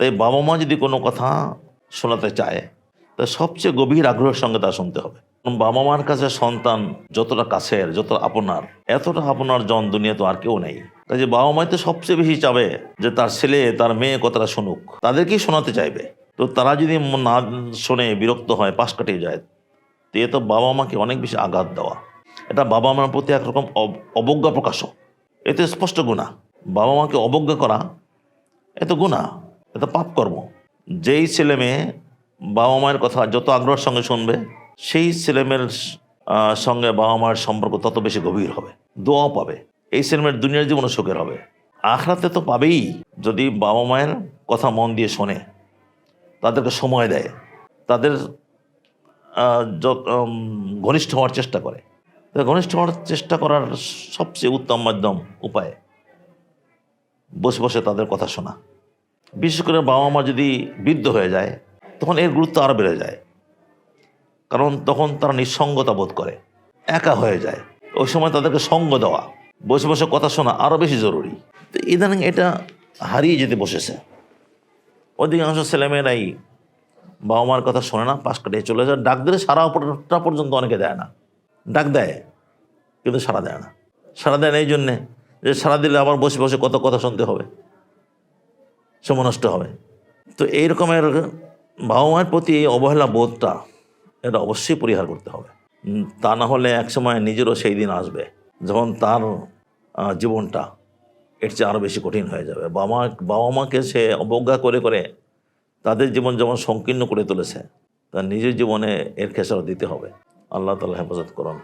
তাই বাবা মা যদি কোনো কথা শোনাতে চায় তা সবচেয়ে গভীর আগ্রহের সঙ্গে তা শুনতে হবে। বাবা মার কাছে সন্তান যতটা কাছের যত আপনার, এতটা আপনার জন দুনিয়া তো আর কেউ নেই। তাই যে বাবা মাই তো সবচেয়ে বেশি চাবে যে তার ছেলে, তার মেয়ে কথাটা শুনুক, তাদেরকেই শোনাতে চাইবে। তো তারা যদি না শোনে বিরক্ত হয়, পাশ কাটিয়ে যায়, তো এ তো বাবা মাকে অনেক বেশি আঘাত দেওয়া। এটা বাবা মার প্রতি একরকম অব- অবজ্ঞা প্রকাশও এতে স্পষ্ট গুণা। বাবা মাকে অবজ্ঞা করা এত গুণা। এত পাপ কর্ম। যেই ছেলে মেয়ে বাবা মায়ের কথা যত আগ্রহের সঙ্গে শুনবে, সেই ছেলেমেয়ের সঙ্গে বাবা মায়ের সম্পর্ক তত বেশি গভীর হবে দোয়া পাবে। এই ছেলেমেয়ের দুনিয়ার জীবনে সুখের হবে। আখড়াতে তো পাবেই যদি বাবা মায়ের কথা মন দিয়ে শোনে, তাদেরকে সময় দেয়, তাদের ঘনিষ্ঠ হওয়ার চেষ্টা করে। ঘনিষ্ঠ হওয়ার চেষ্টা করার সবচেয়ে উত্তম মাধ্যম উপায়, বসে বসে তাদের কথা শোনা। বিশেষ করে বাবা মা যদি বৃদ্ধ হয়ে যায়, তখন এর গুরুত্ব আরও বেড়ে যায়। কারণ তখন তারা নিঃসঙ্গতা বোধ করে, একা হয়ে যায়। ওই সময় তাদেরকে সঙ্গ দেওয়া, বসে বসে কথা শোনা আরও বেশি জরুরি। তো ইদানিং এটা হারিয়ে যেতে বসেছে। অধিকাংশ ছেলেমেয়েরাই বাবা মার কথা শোনে না, পাশ কাটিয়ে চলে যায়। ডাক দিলে সারা অপরটা পর্যন্ত অনেকে দেয় না। ডাক দেয়, কিন্তু সারা দেয় না। সারা দেয় না এই জন্যে যে সারা দিলে আবার বসে বসে কত কথা শুনতে হবে। সময় নষ্ট হবে। তো এই রকমের বাবা মায়ের প্রতি এই অবহেলা বোধটা এটা অবশ্যই পরিহার করতে হবে। তা না হলে একসময় নিজেরও সেই দিন আসবে যখন তার জীবনটা এর চেয়ে আরও বেশি কঠিন হয়ে যাবে। বাবা বাবা মাকে সে অবজ্ঞা করে করে তাদের জীবন যেমন সংকীর্ণ করে তুলেছে তার নিজের জীবনে এর খেসারত দিতে হবে। আল্লাহ তালা হেফাজত করুন।